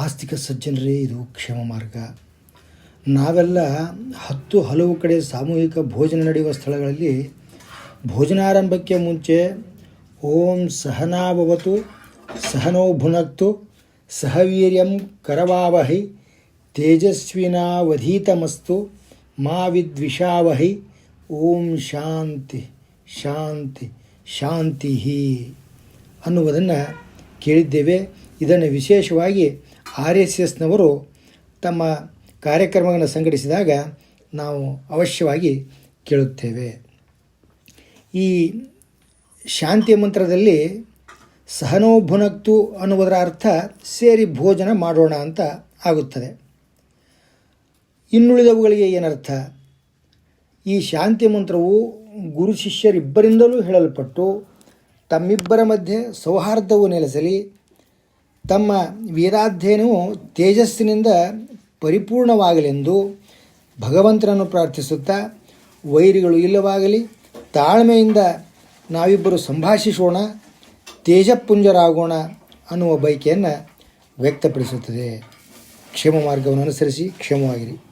ಆಸ್ತಿಕ ಸಜ್ಜನರೇ, ಇದು ಕ್ಷೇಮ ಮಾರ್ಗ. ನಾವೆಲ್ಲ ಹತ್ತು ಹಲವು ಕಡೆ ಸಾಮೂಹಿಕ ಭೋಜನ ನಡೆಯುವ ಸ್ಥಳಗಳಲ್ಲಿ ಭೋಜನಾರಂಭಕ್ಕೆ ಮುಂಚೆ ಓಂ ಸಹನಾಭವತು, ಸಹನೋ ಭುನಕ್ತು, ಸಹವೀರ್ಯಂ ಕರವಾವಹಿ, ತೇಜಸ್ವಿನಾವಧೀತಮಸ್ತು, ಮಾ ವಿದ್ವಿಷಾವಹಿ, ಓಂ ಶಾಂತಿ ಶಾಂತಿ ಶಾಂತಿ ಅನ್ನುವುದನ್ನು ಕೇಳಿದ್ದೇವೆ. ಇದನ್ನು ವಿಶೇಷವಾಗಿ ಆರ್ ಎಸ್ ಎಸ್ನವರು ತಮ್ಮ ಕಾರ್ಯಕ್ರಮಗಳನ್ನು ಸಂಘಟಿಸಿದಾಗ ನಾವು ಅವಶ್ಯವಾಗಿ ಕೇಳುತ್ತೇವೆ. ಈ ಶಾಂತಿ ಮಂತ್ರದಲ್ಲಿ ಸಹನೋಭುನಕ್ತು ಅನ್ನುವುದರ ಅರ್ಥ ಸೇರಿ ಭೋಜನ ಮಾಡೋಣ ಅಂತ ಆಗುತ್ತದೆ. ಇನ್ನುಳಿದವುಗಳಿಗೆ ಏನರ್ಥ? ಈ ಶಾಂತಿ ಮಂತ್ರವು ಗುರು ಶಿಷ್ಯರಿಬ್ಬರಿಂದಲೂ ಹೇಳಲ್ಪಟ್ಟು ತಮ್ಮಿಬ್ಬರ ಮಧ್ಯೆ ಸೌಹಾರ್ದವು ನೆಲೆಸಲಿ ತಮ್ಮ ವೀರಾಧ್ಯಯನವು ತೇಜಸ್ಸಿನಿಂದ ಪರಿಪೂರ್ಣವಾಗಲೆಂದು ಭಗವಂತನನ್ನು ಪ್ರಾರ್ಥಿಸುತ್ತಾ, ವೈರಿಗಳು ಇಲ್ಲವಾಗಲಿ, ತಾಳ್ಮೆಯಿಂದ ನಾವಿಬ್ಬರು ಸಂಭಾಷಿಸೋಣ, ತೇಜಪುಂಜರಾಗೋಣ ಅನ್ನುವ ಬಯಕೆಯನ್ನು ವ್ಯಕ್ತಪಡಿಸುತ್ತದೆ. ಕ್ಷೇಮ ಮಾರ್ಗವನ್ನು ಅನುಸರಿಸಿ, ಕ್ಷೇಮವಾಗಿರಿ.